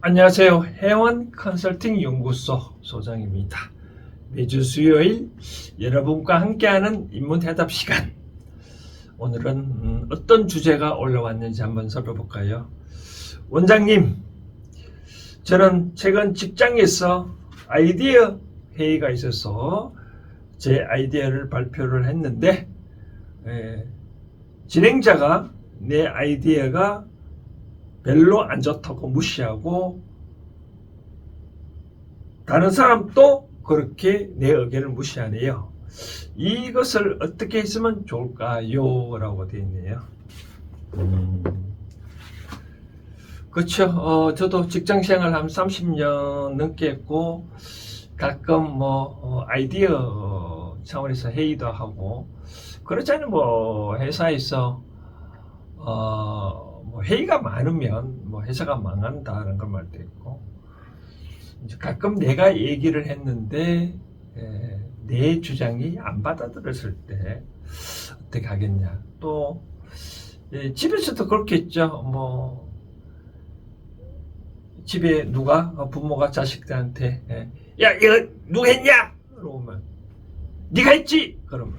안녕하세요. 해원 컨설팅 연구소 소장입니다. 매주 수요일 여러분과 함께하는 인문 해답 시간. 오늘은 음, 어떤 주제가 올라왔는지 한번 살펴볼까요? 원장님, 저는 최근 직장에서 아이디어 회의가 있어서 제 아이디어를 발표를 했는데 에, 진행자가 내 아이디어가 별로 안 좋다고 무시하고 다른 사람도 그렇게 내 의견을 무시하네요. 이것을 어떻게 했으면 좋을까요? 라고 되어 있네요. 음. 그렇죠. 어, 저도 직장 생활 한 30년 넘게 했고 가끔 뭐 어, 아이디어 차원에서 회의도 하고 그렇잖아요. 뭐 회사에서 어, 뭐 회의가 많으면 뭐 회사가 망한다는 걸 말도 있고 이제 가끔 내가 얘기를 했는데 에, 내 주장이 안 받아들였을 때 어떻게 하겠냐. 또 예, 집에서도 그렇겠죠. 뭐 집에 누가 어, 부모가 자식들한테 예, 야 이거 누가 했냐? 그러면 네가 했지? 그러면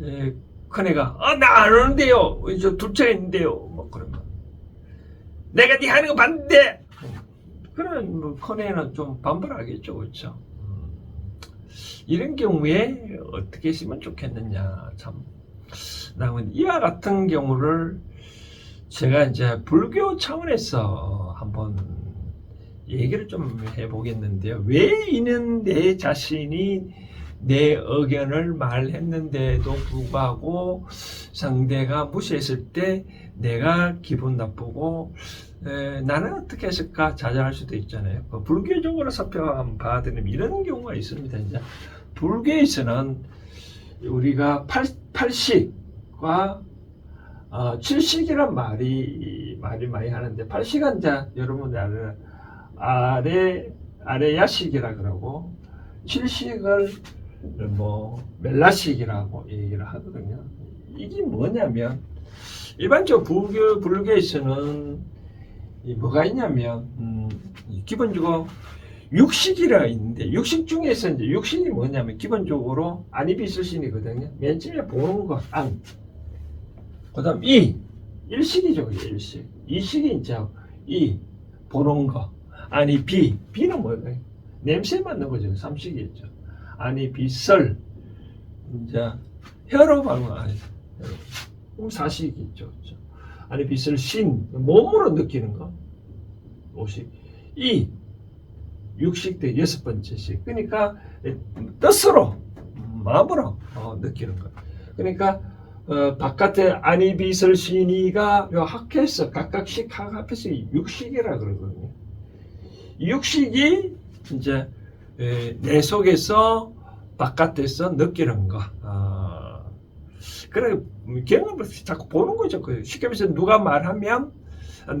예, 큰애가 아 나안 하는데요. 저 둘째가 있는데요 내가 네 하는 거 봤는데. 그러면 뭐 큰애는 좀 반발하겠죠 그렇죠? 음, 이런 경우에 어떻게 했으면 좋겠느냐 참. 나는 이와 같은 경우를 제가 이제 불교 차원에서 한번 얘기를 좀 해보겠는데요. 왜 이는 내 자신이 내 의견을 말했는데도 불구하고 상대가 무시했을 때 내가 기분 나쁘고 에, 나는 어떻게 했을까 자잘할 수도 있잖아요. 그 불교적으로 살펴봐드리면 이런 경우가 있습니다. 이제 불교에서는 우리가 팔, 팔식과 어, 칠식이란 말이 말이 많이 하는데 팔식은 이제 여러분들 아래 아래 야식이라 그러고 칠식을 뭐 멜라식이라고 얘기를 하거든요. 이게 뭐냐면 일반적으로 불교 불교에서는 이 뭐가 있냐면 음, 기본적으로 육식이라 있는데 육식 중에서 이제 육식이 뭐냐면 기본적으로 안이비슬신이거든요. 맨 처음에 보는 거 안. 그다음 이 일식이죠, 일식. 이식이 이제 이 보는 거. 아니 비 비는 뭐예요? 냄새 맡는 거죠. 삼식이죠. 아니 비설 이제 혀로 발음 아니죠. 사식이 있죠. 아니 비설 신 몸으로 느끼는 거. 오식 이 육식 때 여섯 번째씩. 그러니까 뜻으로 마음으로 어, 느끼는 거. 그러니까 어, 바깥에 아니비설 신이가 요 학회에서 각각씩 각 앞에서 육식이라 그러거든요. 육식이 이제 에, 내 속에서 바깥에서 느끼는 거. 아, 그래 경험을 자꾸 보는 거죠. 그 쉽게 말해서 누가 말하면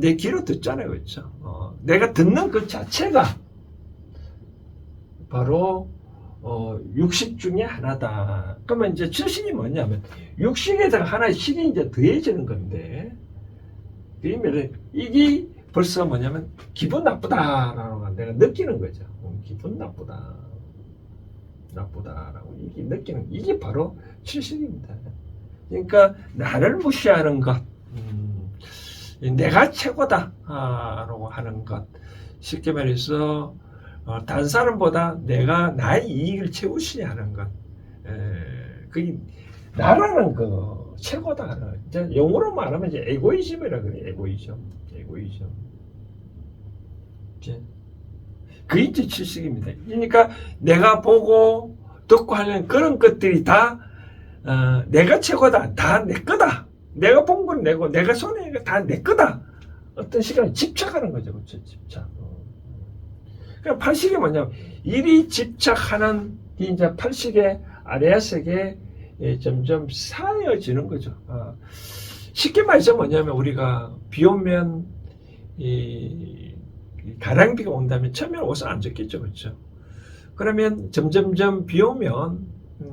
내 귀로 듣잖아요, 그렇죠? 어, 내가 듣는 그 자체가 바로 어, 육식 중에 하나다. 그러면 이제 칠식이 뭐냐면 육식에다가 하나의 식이 이제 더해지는 건데 그러면 이게 벌써 뭐냐면 기분 나쁘다라는 걸 내가 느끼는 거죠. 음, 기분 나쁘다. 나쁘다라고 이게 느끼는 이게 바로 칠식입니다. 그러니까 나를 무시하는 것, 음, 내가 최고다라고 하는 것, 쉽게 말해서 어, 다른 사람보다 내가 나의 이익을 채우시냐 하는 것, 에, 그게 나라는 거 최고다. 이제 영어로 말하면 이제 에고이즘이라 그래 에고이즘, 에고이즘. 이제 그게 이제 칠식입니다. 그러니까 내가 보고 듣고 하는 그런 것들이 다 어, 내가 최고다, 다 내 거다. 내가 본 건 내고 내가 손에 다내 거다. 어떤 시간에 집착하는 거죠, 그렇죠? 집착. 어. 그러니까 팔식이 뭐냐면 일이 집착하는 이 이제 팔식의 아래아색에 예, 점점 쌓여지는 거죠. 어. 쉽게 말해서 뭐냐면 우리가 비 오면 이, 이 가랑비가 온다면 처음에는 옷을 안 젖겠죠, 그렇죠? 그러면 점점점 비 오면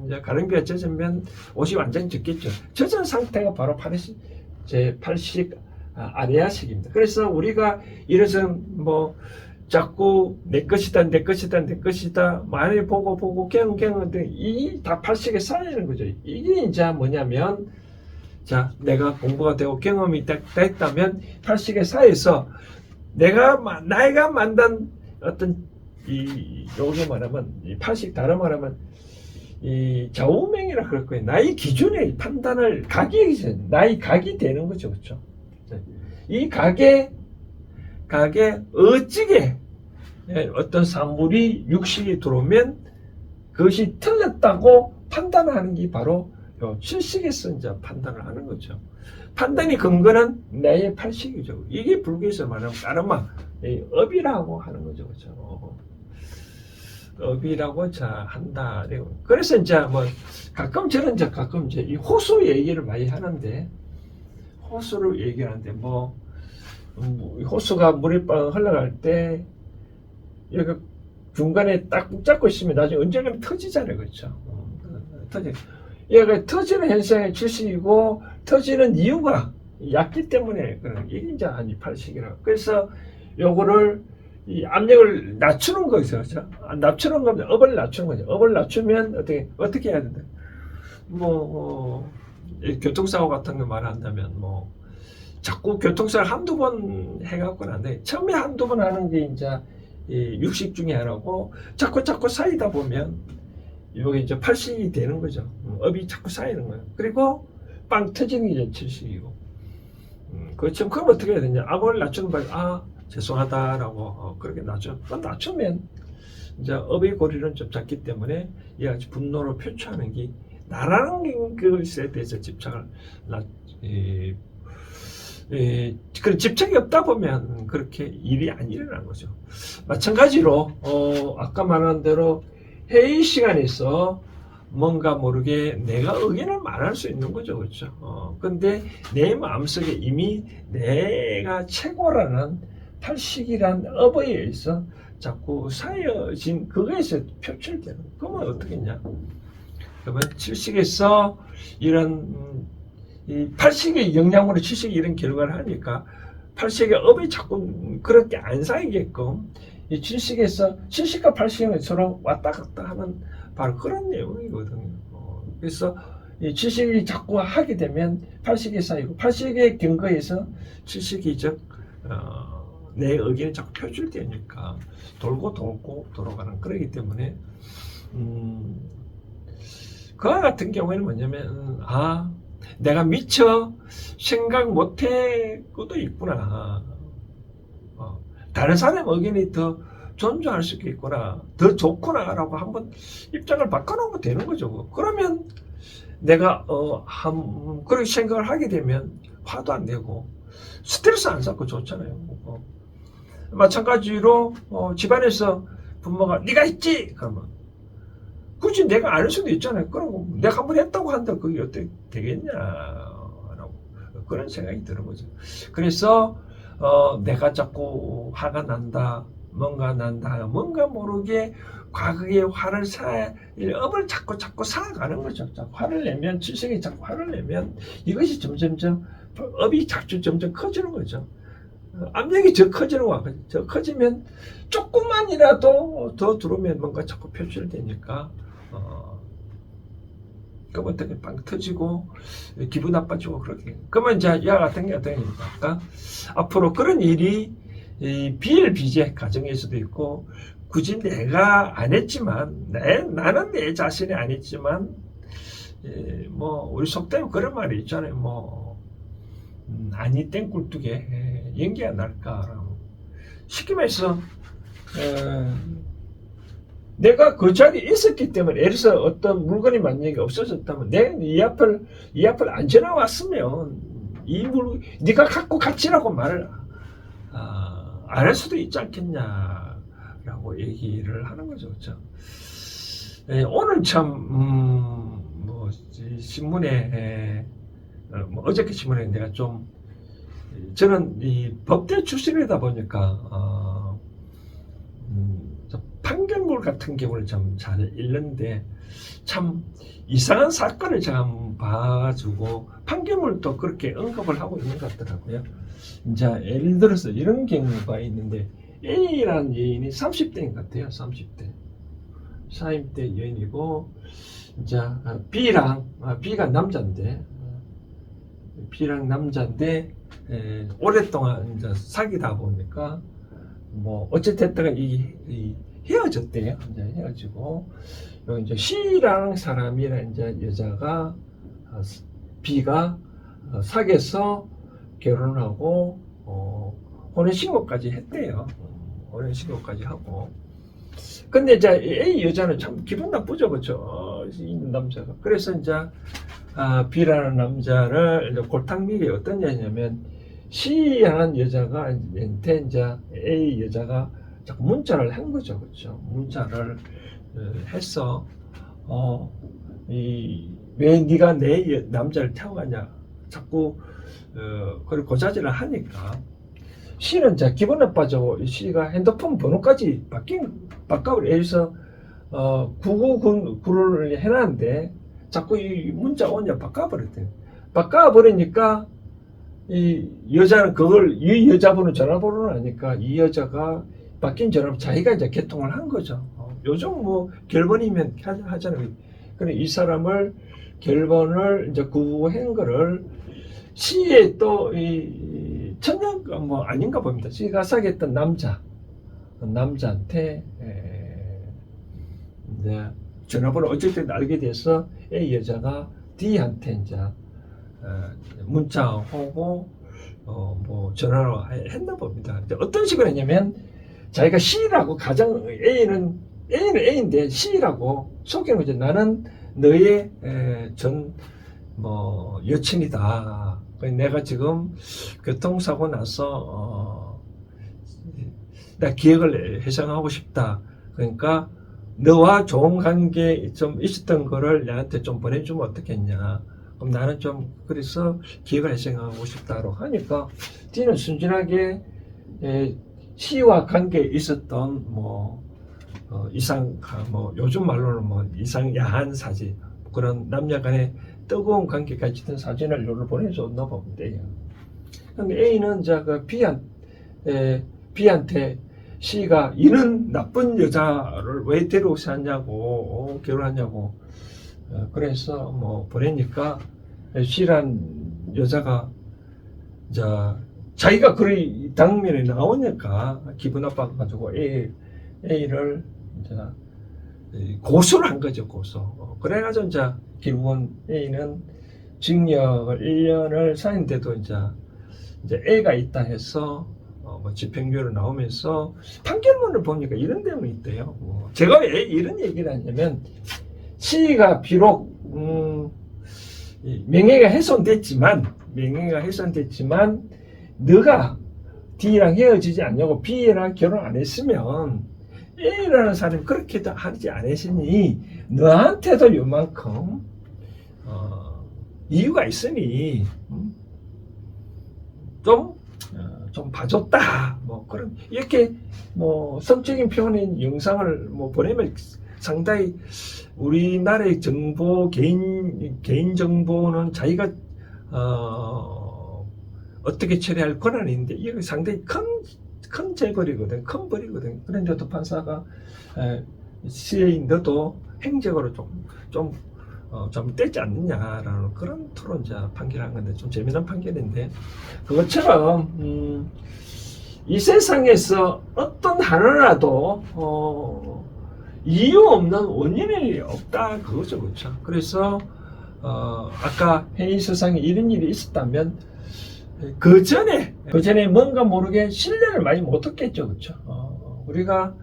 이제 가랑비가 젖으면 옷이 완전히 젖겠죠. 젖은 상태가 바로 팔식, 제 팔식 아, 아내야식입니다. 그래서 우리가 이것은 뭐 자꾸 내 것이다 내 것이다 내 것이다 많이 보고 보고 갱갱한데 이다 팔식에 쌓이는 거죠. 이게 이제 뭐냐면 자 내가 공부가 되고 경험이 되- 됐다면 팔식에 쌓여서 내가 마- 나이가 만든 어떤 이 요게 말하면 이 팔식 다른 말하면 이 좌우명이라 그럴 거예요. 나이 기준에 판단을 각이 나이 각이 되는 거죠, 그렇죠? 이 각에 각에 어찌게 예, 어떤 산물이 육식이 들어오면 그것이 틀렸다고 판단하는 게 바로 요 칠식에서 이제 판단을 하는 거죠. 판단의 근거는 나의 팔식이죠. 이게 불교에서 말하는 까르마, 이 업이라고 하는 거죠, 그렇죠? 어. 업이라고 자 한다. 그래서 이제 뭐 가끔 저는 이제 가끔 이제 이 호수 얘기를 많이 하는데 호수를 얘기하는데 뭐 음, 호수가 물이 빵 흘러갈 때 여기 중간에 딱 붙잡고 있으면 나중에 언젠가는 터지잖아요, 그렇죠? 어, 터지. 얘가 터지는 현상의 출시이고 터지는 이유가 얕기 때문에 이게 이제 한 28식이라. 그래서 요거를 이 압력을 낮추는 거죠, 그렇죠? 아, 낮추는 겁니다. 업을 낮추는 거죠. 업을 낮추면 어떻게 어떻게 해야 된다? 뭐 어, 이 교통사고 같은 거 말한다면 뭐 자꾸 교통사를 한두 번 해갖고는 안 돼. 처음에 한두 번 하는 게 이제 이 육식 중에 하나고 자꾸 자꾸 쌓이다 보면 이게 이제 팔식이 되는 거죠. 음, 업이 자꾸 쌓이는 거예요. 그리고 빵 터지는 게 이제 칠식이고. 음, 그렇죠. 그럼 어떻게 해야 되냐? 압을 낮추는 바에 아 죄송하다라고 어, 그렇게 낮춰. 그 낮추면 이제 업의 고리는 좀 작기 때문에 이와 같이 분노를 표출하는 게 나라는 것에 대해서 집착을 낮, 이, 이, 그 집착이 없다 보면 그렇게 일이 안 일어나는 거죠. 마찬가지로 어, 아까 말한 대로 회의 시간에서 뭔가 모르게 내가 의견을 말할 수 있는 거죠, 그렇죠? 어, 근데 내 마음속에 이미 내가 최고라는 탈식이란 업에 의해서 자꾸 쌓여진 그거에서 표출되는. 그러면 어떻겠냐? 그러면 칠식에서 이런 음, 이 팔식의 영향으로 칠식이 이런 결과를 하니까 팔식의 업이 자꾸 그렇게 안 쌓이게끔 이 칠식에서 칠식과 팔식은 서로 왔다 갔다 하는 바로 그런 내용이거든요. 어, 그래서 이 칠식이 자꾸 하게 되면 팔식이 쌓이고 팔식의 근거에서 칠식이 즉 어, 내 의견이 자꾸 표출되니까 돌고 돌고 돌아가는 그러기 때문에 음, 그와 같은 경우에는 뭐냐면 아 내가 미처 생각 못할 것도 있구나. 어, 다른 사람 의견이 더 존중할 수 있구나. 더 좋구나라고 한번 입장을 바꿔놓으면 되는 거죠. 그러면 내가 어, 한, 그렇게 생각을 하게 되면 화도 안 내고 스트레스 안 쌓고 좋잖아요. 어. 마찬가지로 어, 집안에서 부모가 네가 했지 그러면 굳이 내가 안 할 수도 있잖아요. 그러고 내가 한 번 했다고 한다 그게 어떻게 되겠냐 라고 그런 생각이 드는 거죠. 그래서 어, 내가 자꾸 화가 난다, 뭔가 난다, 뭔가 모르게 과거의 화를 사, 업을 자꾸 자꾸 쌓아가는 거죠. 자꾸 화를 내면 질색이 자꾸 화를 내면 이것이 점점점 업이 자꾸 점점 커지는 거죠. 어, 압력이 더 커지는 거야. 더 커지면 조금만이라도 더 들어오면 뭔가 자꾸 표출되니까 어, 그러면 어떻게 빵 터지고 기분 나빠지고 그렇게. 그러면 이제 야 같은 게 어떻게 됩니까? 앞으로 그런 일이 이 비일비재 가정에서도 있고 굳이 내가 안 했지만 내, 나는 내 자신이 안 했지만 예, 뭐 우리 속되면 그런 말이 있잖아요. 뭐 음, 아니 땡꿀뚝에 예, 연기가 날까라고 쉽게 말해서 어, 내가 그 자리에 있었기 때문에 예를 들어서 어떤 물건이 만약에 없어졌다면 내가 이 앞을 이 앞을 안 지나왔으면 이 물, 네가 갖고 갔지라고 말을 아, 안할 수도 있지 않겠냐라고 얘기를 하는 거죠, 그렇죠? 예, 오늘 참, 음, 뭐, 이 신문에, 에, 어, 뭐 어저께 신문에 내가 좀, 저는 이 법대 출신이다 보니까, 어, 같은 경우를 좀잘 읽는데 참 이상한 사건을 한번 봐가지고 판결문도 그렇게 언급을 하고 있는 것 같더라고요. 이제 예를 들어서 이런 경우가 있는데 A라는 여인이 30대인 것 같아요. 30대. 40대 여인이고 이제 B랑 아, B가 남자인데 어, B랑 남자인데 에, 오랫동안 이제 사귀다 보니까 뭐 어쨌든 이, 이 헤어졌대요. 이제 헤어지고 요 이제 C랑 사람이랑 이제 여자가 어, B가 어, 사귀어서 결혼하고 어, 혼인 신고까지 했대요. 어, 혼인 신고까지 하고. 근데 이제 A 여자는 참 기분 나쁘죠, 그렇죠? 어, 이 남자가. 그래서 이제 아, B라는 남자를 이제 골탕미게 어떤 여자냐면 C라는 여자가 이제 A 여자가 자꾸 문자를 한 거죠, 그렇죠? 문자를 어, 해서 어, 어이왜 네가 내 여- 남자를 태워가냐? 자꾸 어 그걸 고자질을 하니까 C는 이제 기분 나빠져. C가 핸드폰 번호까지 바뀐 바꿔버려. 여기서 어 9999를 해놨는데 자꾸 이 문자 오냐 바꿔버렸대 바꿔버리니까 이 여자는 그걸 이 여자분은 전화번호를 아니까 이 여자가 바뀐 전화번호 자기가 이제 개통을 한 거죠. 어, 요즘 뭐 결번이면 하- 하잖아요. 그래 이 사람을 결번을 이제 구한 거를 시에 또이 천년 뭐 아닌가 봅니다. 시가 사귀었던 남자 남자한테 에, 이제 전화번호 어쨌든 알게 돼서 A 여자가 D한테 이제 어, 문자 오고 어, 뭐 전화로 해- 했나 봅니다. 어떤 식으로 했냐면 자기가 C라고 가장 A는 A는 A인데 C라고 속이는 거죠. 나는 너의 에, 전 뭐 여친이다. 그래서 내가 지금 교통사고 나서 어, 나 기억을 회상하고 싶다. 그러니까 너와 좋은 관계 좀 있었던 거를 나한테 좀 보내주면 어떻겠냐. 그럼 나는 좀 그래서 기억을 회상하고 싶다고 하니까 D는 순진하게 에, C와 관계에 있었던 뭐 어, 이상 뭐 요즘 말로는 뭐 이상 야한 사진 그런 남녀 간의 뜨거운 관계가 있던 사진을 요를 보내줬나 봅니다. 근데 A는 이제 그 B한 에, B한테 C가 이런 나쁜 여자를 왜 데려오셨냐고 어, 결혼하냐고 어, 그래서 뭐 보내니까 C란 여자가 이제 자기가 그리 당면에 나오니까 기분 나빠가지고 A, A를 이제 이 고소를 한 거죠 고소. 어, 그래가지고 이제 결국은 A는 징역을 1년을 사는데도 이제 이제 A가 있다 해서 어, 뭐 집행유예로 나오면서 판결문을 보니까 이런 내용이 있대요. 뭐 제가 왜 이런 얘기를 하냐면 C가 비록 음, 이 명예가 훼손됐지만 명예가 훼손됐지만 너가 D랑 헤어지지 않냐고 B랑 결혼 안 했으면 A라는 사람이 그렇게도 하지 않으시니 너한테도 요만큼 어, 이유가 있으니 음, 좀, 어, 좀 봐줬다. 뭐 그런 이렇게 뭐 성적인 표현인 영상을 뭐 보내면 상당히 우리나라의 정보 개인 개인 정보는 자기가 어, 어떻게 처리할 권한이 있는데 이게 상당히 큰 큰 재벌이거든, 큰 벌이거든. 그런데도 판사가 에, 너도 행적으로 좀, 좀, 어, 좀 떼지 않느냐라는 그런 토론자 판결한 건데 좀 재미난 판결인데 그것처럼 음, 이 세상에서 어떤 하나라도 어, 이유 없는 원인이 없다 그거죠, 그렇죠. 그래서 어, 아까 회의 세상에 이런 일이 있었다면 그 전에 그 전에 뭔가 모르게 신뢰를 많이 못 얻겠죠, 그렇죠? 어, 우리가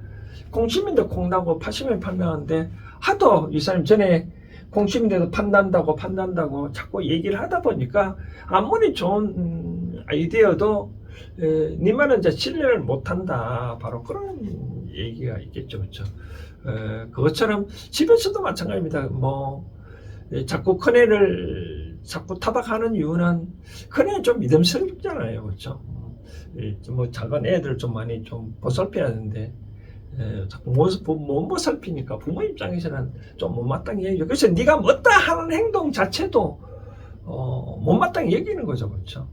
콩심인데 콩나고 파시면 판매하는데 하도 이 사람 전에 콩심인데도 판단다고 판단다고 자꾸 얘기를 하다 보니까 아무리 좋은 음, 아이디어도 에, 니만은 이제 신뢰를 못한다. 바로 그런 얘기가 있겠죠, 그렇죠? 에, 그것처럼 집에서도 마찬가지입니다. 뭐 에, 자꾸 큰애를 자꾸 타박하는 이유는 큰애는 좀 믿음스럽잖아요, 그렇죠? 에, 뭐 작은 애들 좀 많이 좀 보살펴야 하는데 예, 자꾸 모습 못 살피니까 부모 입장에서는 좀 못마땅히 얘기죠. 그래서 네가 못다 하는 행동 자체도 어, 못마땅히 얘기는 거죠, 그렇죠?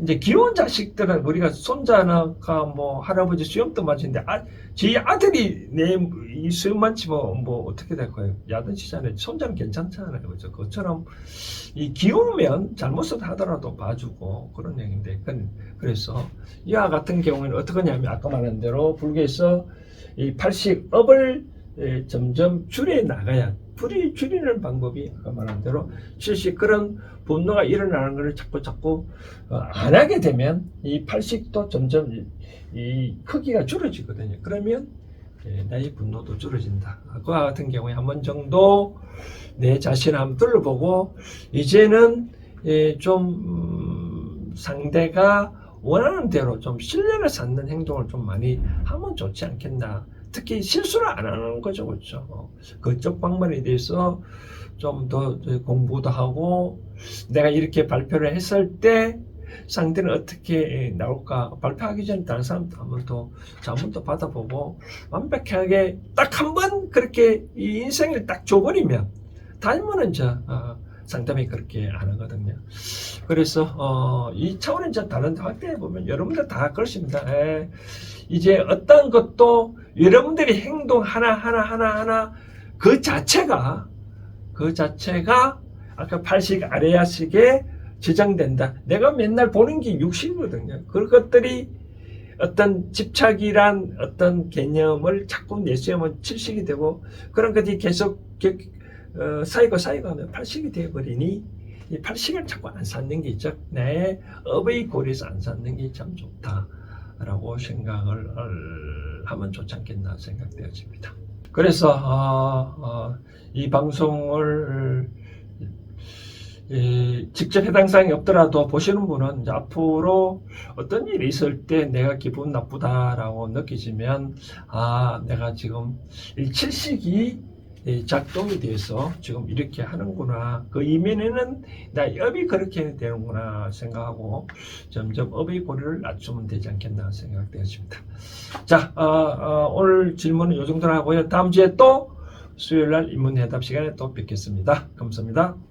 음. 이제 귀여운 자식들은 우리가 손자나 뭐 할아버지 수염도 맞는데 아, 제 아들이 내이 수염만 치면 뭐 어떻게 될 거예요? 야단치잖아요. 손자는 괜찮잖아요, 그렇죠? 그것처럼 이 귀여우면 잘못을 하더라도 봐주고 그런 얘기인데 그- 그래서 이와 같은 경우에는 어떻게 하냐면 아까 말한 대로 불교에서 이 팔식업을 에, 점점 줄여 나가야 불이 줄이는 방법이 아까 말한 대로 실시 그런 분노가 일어나는 것을 자꾸 자꾸 어, 안 하게 되면 이 팔식도 점점 이, 이 크기가 줄어지거든요. 그러면 예, 나의 분노도 줄어진다. 그와 같은 경우에 한 번 정도 내 자신을 한번 둘러보고 이제는 예, 좀 음, 상대가 원하는 대로 좀 신뢰를 쌓는 행동을 좀 많이 하면 좋지 않겠나. 특히 실수를 안 하는 거죠, 그렇죠? 어, 그쪽 방면에 대해서 좀 더 공부도 하고 내가 이렇게 발표를 했을 때 상대는 어떻게 나올까 발표하기 전에 다른 사람도 한번 더 자문도 받아보고 완벽하게 딱 한 번 그렇게 이 인생을 딱 줘버리면 다음번은 저 어, 상담이 그렇게 안 하거든요. 그래서 어, 이 차원은 저 다른 데 확대해 보면 여러분들 다 그렇습니다. 에, 이제 어떤 것도 여러분들이 행동 하나 하나 하나 하나 그 자체가 그 자체가 아까 팔식 아래야식에 지정된다. 내가 맨날 보는 게 60이거든요. 그런 것들이 어떤 집착이란 어떤 개념을 자꾸 내세우면 70이 되고 그런 것이 계속 겨- 어, 쌓이고 쌓이고 하면 80이 되어버리니 이 80을 자꾸 안 쌓는 게 있죠. 내 업의 고리에서 안 쌓는 게 참 좋다라고 생각을 하면 좋지 않겠나 생각되어집니다. 그래서 어, 어, 이 방송을 이, 직접 해당 사항이 없더라도 보시는 분은 앞으로 어떤 일이 있을 때 내가 기분 나쁘다라고 느끼지면 아 내가 지금 이 작동이 돼서 지금 이렇게 하는구나 그 이면에는 나 업이 그렇게 되는구나 생각하고 점점 업의 고리를 낮추면 되지 않겠나 생각되었습니다. 자 어, 어, 오늘 질문은 이 정도로 하고요. 다음 주에 또 수요일 날 인문해답 시간에 또 뵙겠습니다. 감사합니다.